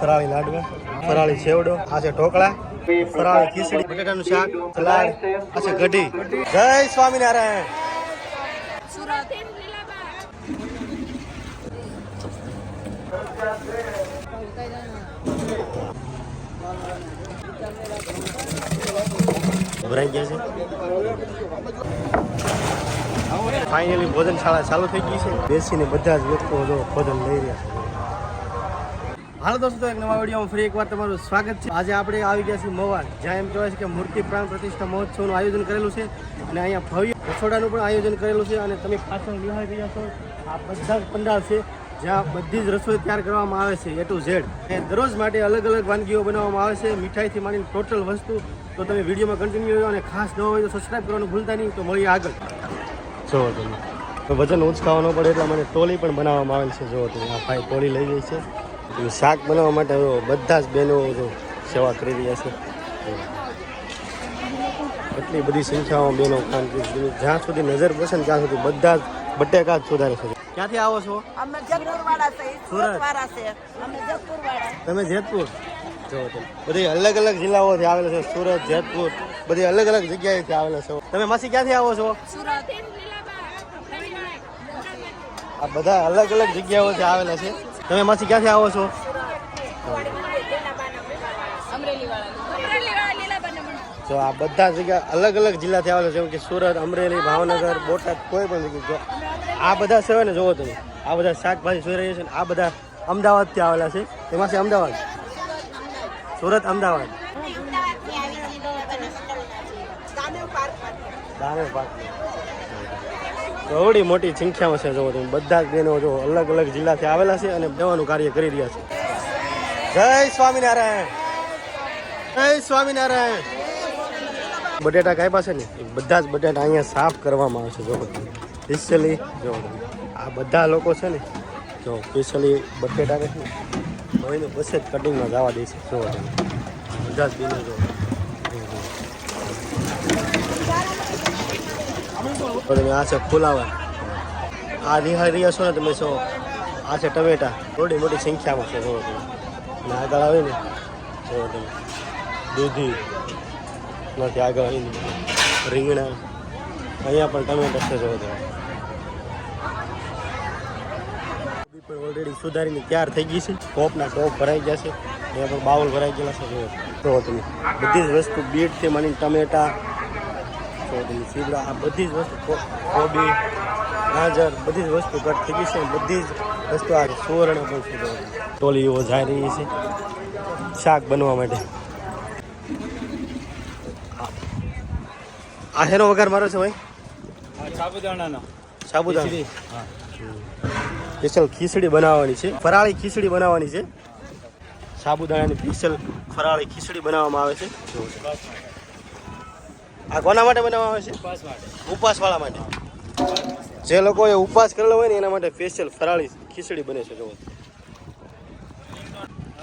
ફરાળી લાડવા, ફરાળી સેવડો, આ છે ઢોકળા, ફરાળી ખીચડી, બટાટાનું શાક, સલાડ, આ છે કઢી જય સ્વામિનારાયણ. સુરત લીલાબાગ ભરાઈ ગયા છે. ફાઇનલી ભોજનશાળા ચાલુ થઈ ગઈ છે. બેસીને બધા જ વ્યક્તિઓ જો ભોજન લઈ રહ્યા છે. હાલો દોસ્તો, એક નવા વિડીયોમાં ફરી એકવાર તમારું સ્વાગત છે. આજે આપણે આવી ગયા છીએ મવા, જ્યાં એમ કહેવાય છે કે મૂર્તિ પ્રાણ પ્રતિષ્ઠા મહોત્સવનું આયોજન કરેલું છે અને અહીંયા ભવ્ય રસોડાનું પણ આયોજન કરેલું છે અને તમે પાછળ નિહાળી રહ્યા છો, આ બધા જ પંડાલ છે, જ્યાં બધી જ રસોઈ તૈયાર કરવામાં આવે છે એ ટુ ઝેડ અને દરરોજ માટે અલગ અલગ વાનગીઓ બનાવવામાં આવે છે, મીઠાઈથી માંડીને ટોટલ વસ્તુ. તો તમે વિડીયોમાં કન્ટિન્યુ રહ્યો અને ખાસ ન હોય તો સબસ્ક્રાઈબ કરવાનું ભૂલતા નહીં, તો મળીએ આગળ. જો તમે. વજન ઉંચકાવો પડે એટલા માટે ટોલી પણ બનાવવામાં આવેલ છે, જો તમે આ ભાઈ ટોલી લઈ ગઈ છે. શાક બનાવવા માટે બધા જ બહેનો સેવા કરી રહ્યા છે. એટલી બધી સંખ્યામાં બહેનો કામ કરી જ્યાં સુધી નજર પડશે ને ત્યાં સુધી બધા જ બટેકા જ સુધારે છે ક્યાંથી આવો છો? અમે જગપુર વાળા છે સુરત. વાળા છે. અમે જગપુર વાળા તમે જેતપુર? જો. બધી અલગ અલગ જિલ્લાઓથી આવેલા છે. સુરત જેતપુર બધી અલગ અલગ જગ્યાએથી આવેલા છો. તમે માસી ક્યાંથી આવો છો? સુરત. આ બધા અલગ અલગ જગ્યાઓથી આવેલા છે. તમે માસી ક્યાંથી આવો છો? તો આ બધા જગ્યા અલગ અલગ જિલ્લાથી આવેલા છે. જેમ કે સુરત અમરેલી ભાવનગર બોટાદ કોઈ પણ જગ્યાએ આ બધા છે ને જોવો તમે. આ બધા શાકભાજી જોઈ રહ્યા છે ને આ બધા અમદાવાદથી આવેલા છે. એમાંથી અમદાવાદ? સુરત અમદાવાદ? દાનેવ પાર્કમાં પાક મોટી સંખ્યામાં છે જોવો તમે, બધા જ બહેનો જો અલગ અલગ જિલ્લાથી આવેલા છે અને દેવાનું કાર્ય કરી રહ્યા છે. જય સ્વામિનારાયણ! જય સ્વામિનારાયણ! બટેટા કાપ્યા છે ને, એ બધા જ બટેટા અહીંયા સાફ કરવામાં આવે છે જો સ્પેશિયલી જો આ બધા લોકો છે ને જો સ્પેશિયલી બટેટાને છે ને પછી જ કટિંગમાં જવા દે છે જો બધા જ બેનો જો તો તમે આ છે ફુલાવર. આ નિહાળી રહ્યા છો ને તમે છો. આ છે ટમેટા. મોટી મોટી સંખ્યામાં છે જોવો તમે. અને આગળ આવે ને જોવો તમે. દૂધી. નથી આગળ આવીને રીંગણા. અહીંયા પણ ટમેટા છે જોવો તમે. ઓલરેડી સુધારીને તૈયાર થઈ ગઈ છે. ટોપના ટોપ ભરાઈ ગયા છે. અહીંયા પણ બાઉલ ભરાઈ ગયેલા છે જોવો તમે. બધી જ વસ્તુ બીટથી માંડીને ટમેટા ચોળી સીવડા આ બધી જ વસ્તુ કોબી ગાજર બધી જ વસ્તુ કટ થઈ ગઈ છે બધી જ વસ્તુ આ સુવર્ણ પણ ટોલીઓ જાય રહી છે શાક બનવા માટે. આ- શેનો વઘાર મારો છે ભાઈ? સાબુદાણાનો. સાબુદાણા. સ્પેશિયલ ખીચડી બનાવવાની છે ફરાળી ખીચડી બનાવવાની છે. સાબુદાણાની સ્પેશિયલ ફરાળી ખીચડી બનાવવામાં આવે છે. આ કોના માટે બનાવવામાં આવે છે? ઉપવાસ માટે. ઉપવાસવાળા માટે. જે લોકોએ ઉપવાસ કરેલો હોય ને એના માટે સ્પેશિયલ ફરાળી ખીચડી બને છે જોવો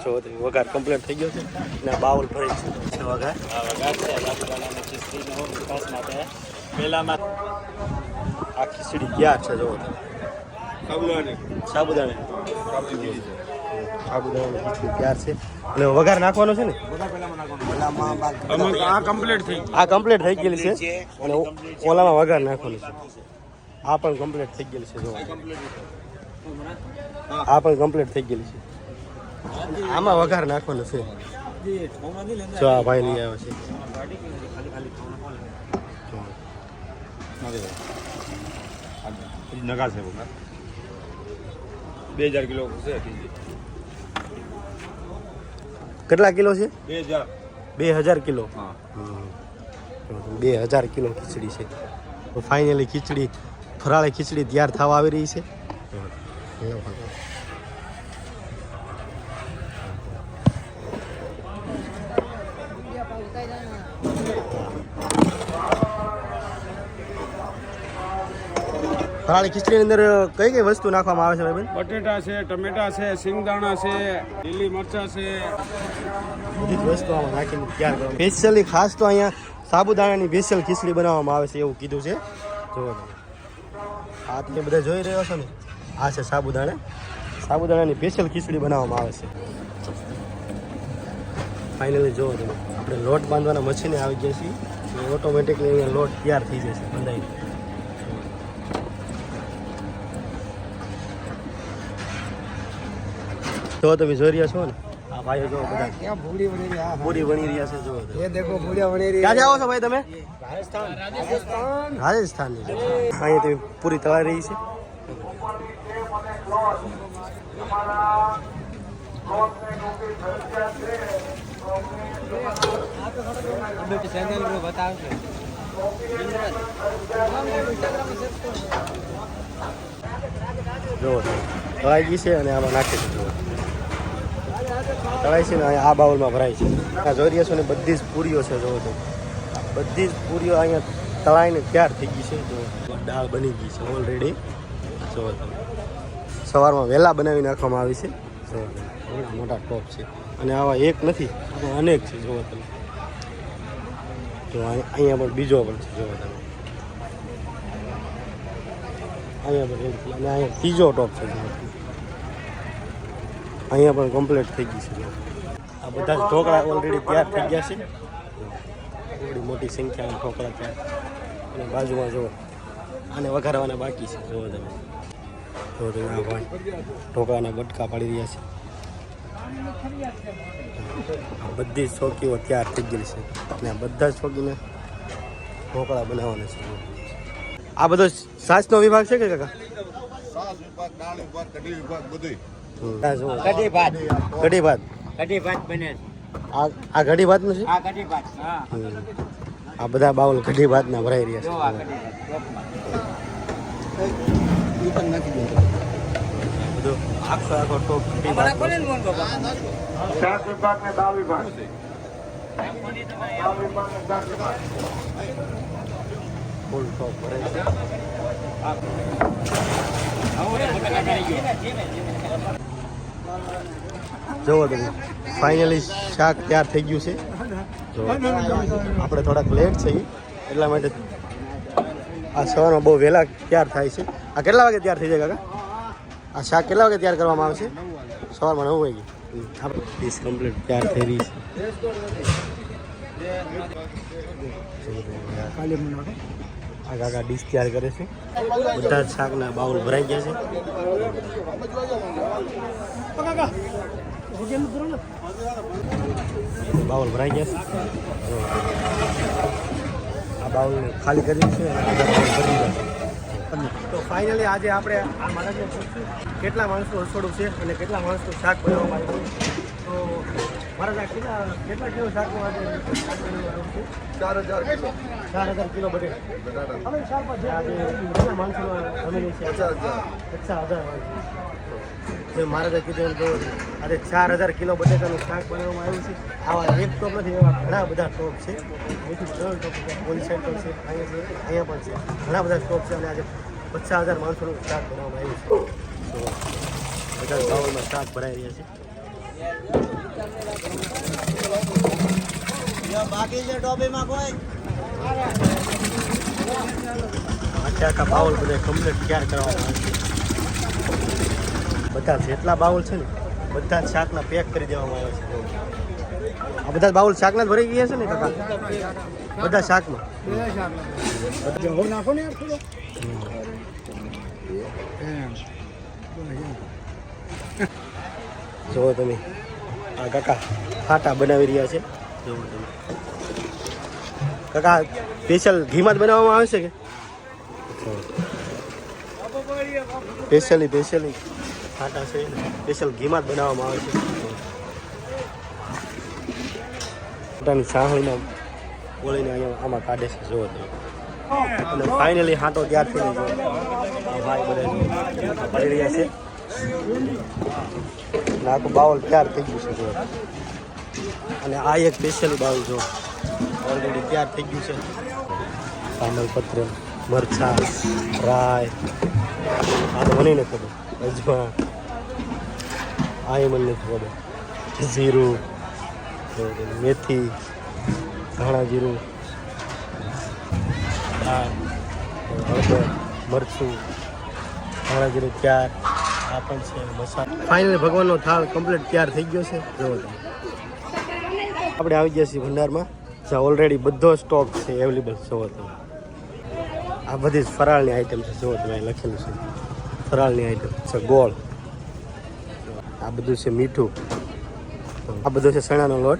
જો વઘાર કમ્પ્લીટ થઈ ગયો છે. ને બાઉલ ભરી છે. વઘાર? આ વઘાર છે. ઉપવાસ માટે. પહેલામાં આ ખીચડી ક્યાં છે જોવો સાબુદાણી સાબુદાણા સાબુદાણાની. ખીચડી. તૈયાર છે? અને વઘાર નાખવાનો છે ને? આ કમ્પ્લીટ થઈ આ કમ્પ્લીટ થઈ ગયેલી છે. અને ઓલામાં વઘાર નાખવાનું છે. આ પણ કમ્પ્લીટ થઈ ગયેલી છે જો. આ પણ કમ્પ્લીટ થઈ ગયેલી છે. આમાં વઘાર નાખવાનો છે. જો આ ભાઈ લઈ આવ્યો છે. નગા છે બે હજાર કિલો છે કેટલા કિલો છે? બે હજાર. બે હજાર કિલો. બે હજાર કિલો ખીચડી છે. તો ફાઇનલી ખીચડી ફરાળી ખીચડી તૈયાર થવા આવી રહી છે. ફરાળી ખીચડીની અંદર કઈ કઈ વસ્તુ નાખવામાં આવે છે ભાઈ બટેટા છે ટમેટા છે સિંગદાણા છે લીલી મરચા છે. બધી જ વસ્તુ આમાં નાખીને તૈયાર કરવામાં સ્પેશિયલી ખાસ તો અહીંયા સાબુદાણાની સ્પેશિયલ ખીચડી બનાવવામાં આવે છે એવું કીધું છે. જો આ તમે બધા જોઈ રહ્યો છો ને? આ છે સાબુદાણા. સાબુદાણાની સ્પેશિયલ ખીચડી બનાવવામાં આવે છે. ફાઇનલી જુઓ તમે આપણે લોટ બાંધવાના મશીને આવી ગયા છીએ. ઓટોમેટિકલી અહીંયા લોટ તૈયાર થઈ જશે બંધાઈ જો તમે જોઈ રહ્યા છો ને? આ ભાઈઓ જો બધા. ક્યાં ભૂડી વળી રહ્યા ભૂડી વણી રહ્યા છે જો એ દેખો ભૂડિયા વળી રહ્યા. ક્યાં જાઓ છો ભાઈ તમે? રાજસ્થાન. રાજસ્થાનની છે અહીંયા તમે પૂરી તળાઈ રહી છે. જો તળાઈ ગઈ છે અને આમાં નાખી છે તળાઈ છે ને અહીંયા આ બાઉલમાં ભરાય છે. આ જોઈ રહ્યા છો ને બધી જ પૂરીઓ છે, જોવો તો. બધી જ પૂરીઓ અહીંયા તળાઈને તૈયાર થઈ ગઈ છે. દાળ બની ગઈ છે ઓલરેડી જોવો તમે સવારમાં વહેલા બનાવી નાખવામાં આવી છે. જુઓ મોટા ટોપ છે. અને આવા એક નથી અનેક છે, જોવો તમે. જો અહીં- અહીંયા પણ બીજો પણ છે, જોવો તમે. અહીંયા પણ એક અને અહીંયા ત્રીજો ટોપ છે, જોવો તમે. અહીંયા પણ કમ્પ્લીટ થઈ ગઈ છે. આ બધા જ ઢોકળા ઓલરેડી તૈયાર થઈ ગયા છે. થોડી મોટી સંખ્યામાં ઢોકળા તૈયાર અને બાજુમાં જુઓ આને વઘારવાના બાકી છે. જુઓ તમે. આ ભાઈ ઢોકળાના બટકા પાડી રહ્યા છે. બધી જ ચોકીઓ તૈયાર થઈ ગયેલી છે. અને બધા જ ચોકીને ઢોકળા બનાવવાના છે. આ બધો સાસનો વિભાગ છે કે કાકા? સાસ વિભાગ દાળ વિભાગ કઢી વિભાગ બધું. કઢી ભાત. કઢી ભાત. કઢી ભાત બને આ આ કઢી ભાતનું છે? આ કઢી ભાત હા. હમ. આ બધા બાઉલ કઢી ભરાઈ રહ્યા જો આ કઢી બધું આખો આખો ટોપ કઢી ભાત શાક વિભાગ. ને દાળ. વિભાગ ફૂલ ટોપ ભરાય છે જુઓ તમે ફાઇનલી શાક તૈયાર થઈ ગયું છે. આપણે થોડાક લેટ છીએ એટલા માટે આ સવારમાં બહુ વહેલા તૈયાર થાય છે. આ કેટલા વાગે તૈયાર થઈ જાય કાકા? આ શાક કેટલા વાગે તૈયાર કરવામાં આવશે સવારમાં નવ વાગે. ડીશ કમ્પ્લીટ તૈયાર થઈ રહી છે. આ કાકા ડીશ તૈયાર કરે છે. બધા શાકના બાઉલ ભરાઈ ગયા છે. બાઉલ ભરાઈ ગયા છે. આ બાઉલ ખાલી કરી છે તો ફાઇનલી આજે આપણે આ માણસને પૂછ્યું, કેટલા માણસનું રસોડું છે અને કેટલા માણસનું શાક બનાવવામાં આવ્યું તો કેટલા કિલો શાકનું આજે? ચાર હજાર કિલો. ચાર હજાર કિલો બટે હવે શાકમાં જે આજે માણસોનો છે. પચાસ હજાર. માણસો. મહારાજે કીધું તો આજે ચાર હજાર કિલો બટેટાનું શાક બનાવવામાં આવ્યું છે. આવા એક ટોપ નથી એવા ઘણા બધા ટોપ છે. અહીંથી ત્રણ ટોપ છે. અહીંયા અહીંયા પણ છે. ઘણા બધા ટોપ છે અને આજે પચાસ હજાર માણસોનું શાક બનાવવામાં આવ્યું છે. બધા ગામમાં શાક ભરાઈ રહ્યા છે. બાકી કોઈ? આખે બાઉલ બધા કમ્પ્લીટ તૈયાર કરવામાં આવે બધા જેટલા બાઉલ છે ને, બધા જ શાકના પેક કરી દેવામાં આવે છે. આ બધા બાઉલ શાકના જ ભરી ગયા છે ને, કાકા? બધા શાકમાં? નાખો ને તમે આ કાકા ફાટા બનાવી રહ્યા છે. કાકા સ્પેશિયલ ઘીમાં જ બનાવવામાં આવે છે કે? સ્પેશિયલી સ્પેશિયલી ફાટા છે. સ્પેશિયલ ઘીમાં જ બનાવવામાં આવે છે. ફાટાની સાહણીમાં ઓળીને અહીંયા આમાં કાઢે છે તમે. અને ફાઇનલી હાટો ત્યાર થઈ ગયો ભાઈ બધા રહ્યા છે. આખું બાઉલ તૈયાર થઈ ગયું છે અને આ એક સ્પેશિયલ બાઉલ જો. ઓલરેડી તૈયાર થઈ ગયું છે. તામલપત્ર મરચા, રાય. આ તો મને નથી ખબર. અજમા આ એ મને નથી ખબર. જીરું, મેથી, ધાણા જીરું, દાળ, હળદર, મરચું, ધાણા જીરું ત્યાર. પણ છે, મસાલા. ફાઇનલ ભગવાનનો થાળ કમ્પ્લીટ તૈયાર થઈ ગયો છે. આપણે આવી ગયા છીએ ભંડારમાં. જ્યાં ઓલરેડી બધો સ્ટોક છે અવેલેબલ જુઓ તમે. આ બધી જ ફરાળની આઈટમ છે, જુઓ તમે, લખેલું છે. ફરાળની આઈટમ છે, ગોળ. આ બધું છે મીઠું. આ બધું છે ચણાનો લોટ.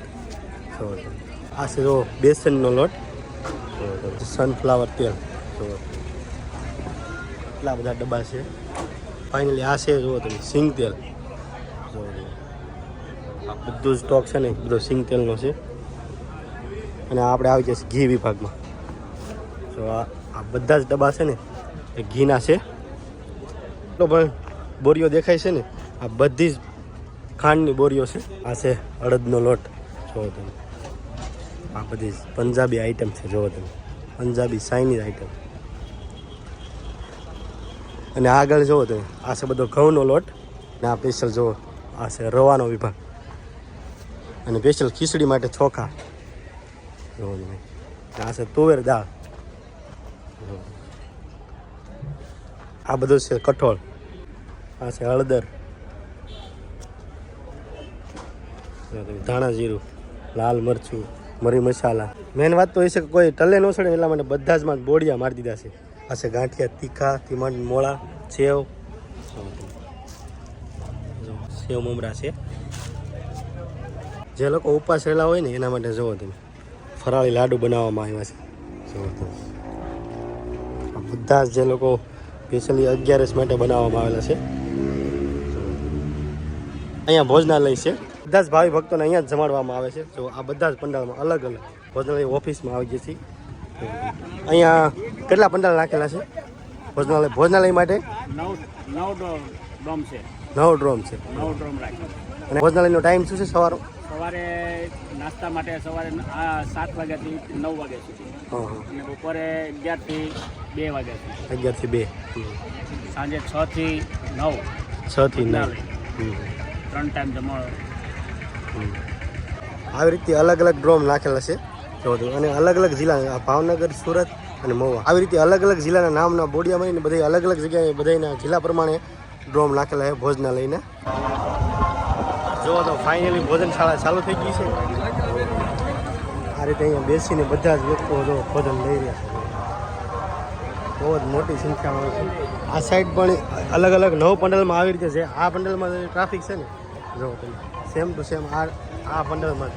તમે. આ છે જો બેસનનો લોટ. સનફ્લાવર તેલ. જુઓ એટલા બધા ડબ્બા છે. ફાઇનલી આ છે, જુઓ તમે, સિંગ તેલ. આ બધું સ્ટોક છે ને, બધો સિંગ તેલનો છે. અને આપણે આવી જશે ઘી વિભાગમાં. તો આ બધા જ ડબ્બા છે ને, એ ઘીના છે. તો પણ બોરીઓ દેખાય છે ને, આ બધી જ ખાંડની બોરીઓ છે. આ છે અડદનો લોટ, જુઓ તમે. આ બધી જ પંજાબી આઈટમ છે, જુઓ તમે. પંજાબી ચાઇનીઝ આઈટમ અને આગળ જુઓ તો આ છે બધો ઘઉંનો લોટ ને આ સ્પેશિયલ જુઓ, આ છે રવાનો વિભાગ. અને સ્પેશિયલ ખીચડી માટે ચોખા. આ છે તુવેર દાળ. આ બધું છે કઠોળ. આ છે હળદર. ધાણા જીરું, લાલ મરચું, મરી મસાલા. મેન વાત તો એ છે કોઈ ટલે ન સડે એટલા માટે બધા જ માં બોડિયા મારી દીધા છે. છે ગાંઠિયા, તીખા તીમાંડ મોળા, સેવ. સેવ મમરા છે. જે લોકો ઉપવાસ રહેલા હોય ને, એના માટે જુઓ તમે. ફરાળી લાડુ બનાવવામાં આવ્યા છે. જુઓ તમે બધા જ લોકો સ્પેશિયલી અગિયારસ માટે બનાવવામાં આવેલા છે. અહીંયા ભોજનાલય છે. બધા જ ભાવિ ભક્તોને અહીંયા જ જમાડવામાં આવે છે. જો, આ બધા જ પંડાલમાં અલગ અલગ ભોજનાલય ઓફિસમાં આવી ગઈ છીએ અહીંયા કેટલા પંડાલ રાખેલા છે? ભોજનાલય ભોજનાલય માટે? નવ છે. ડ્રોમ છે. નવ ડ્રોમ રાખ્યો અને ભોજનાલયનો ટાઈમ શું છે સવારો સવારે નાસ્તા માટે સવારે આ સાત વાગ્યાથી નવ વાગ્યા સુધી. હા હા. અને બપોરે અગિયારથી બે વાગ્યા સુધી. અગિયારથી બે. સાંજે છથી નવ. છ થી નવ. ત્રણ ટાઈમ જમાડો આવી રીતે અલગ અલગ ડ્રોમ નાખેલા છે. જો તો અને અલગ અલગ જિલ્લા ભાવનગર, સુરત અને મહુવા. આવી રીતે અલગ અલગ જિલ્લાના નામના બોડિયા મળીને બધા અલગ અલગ જગ્યાએ બધાના જિલ્લા પ્રમાણે ડ્રોમ નાખેલા છે ભોજના લઈને. જો તો ફાઇનલી ભોજનશાળા ચાલુ થઈ ગઈ છે. આ રીતે અહીંયા બેસીને બધા જ વ્યક્તિઓ જો ભોજન લઈ રહ્યા છે. બહુ જ મોટી સંખ્યામાં છે. આ સાઈડ પણ અલગ અલગ નવ પંડલમાં આવી રીતે છે. આ પંડલમાં ટ્રાફિક છે ને? જો તમે. સેમ ટુ સેમ આ આ પંડલમાં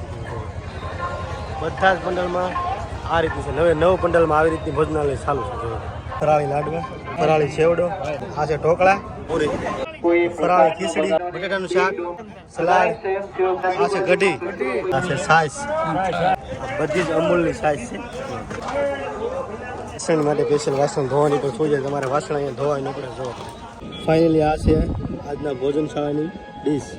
બધા જ પંડલમાં આ રીતનું છે. નવે નવ પંડલમાં આવી રીતની ભોજનાલય ચાલુ છે. ફરાળી લાડવા, ફરાળી સેવડો આ છે ઢોકળા, ફરાળી ખીચડી, બટાટાનું શાક, સલાડ, આ છે કઢી આ છે સાઈસ. બધી જ અમૂલની સાઈસ છે. વાસણ માટે સ્પેશિયલ વાસણ ધોવાની પણ શું છે? તમારે વાસણ અહીંયા ધોવાય ન જો ફાઇનલી આ છે આજના ભોજનશાળાની ડીશ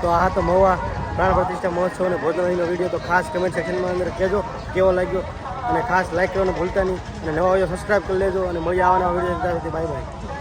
તો આ તો મહુવા. પ્રાણ પ્રતિષ્ઠા મહોત્સવ અને ભોજનાલયનો વીડિયો તો ખાસ કમેન્ટ સેક્શનમાં અંદર કહેજો, કેવો લાગ્યો? અને ખાસ લાઈક કરવાનું ભૂલતા નહીં. અને નવા વીડિયો સબસ્ક્રાઈબ કરી લેજો અને મળી આવવાના વીડિયો બાય બાય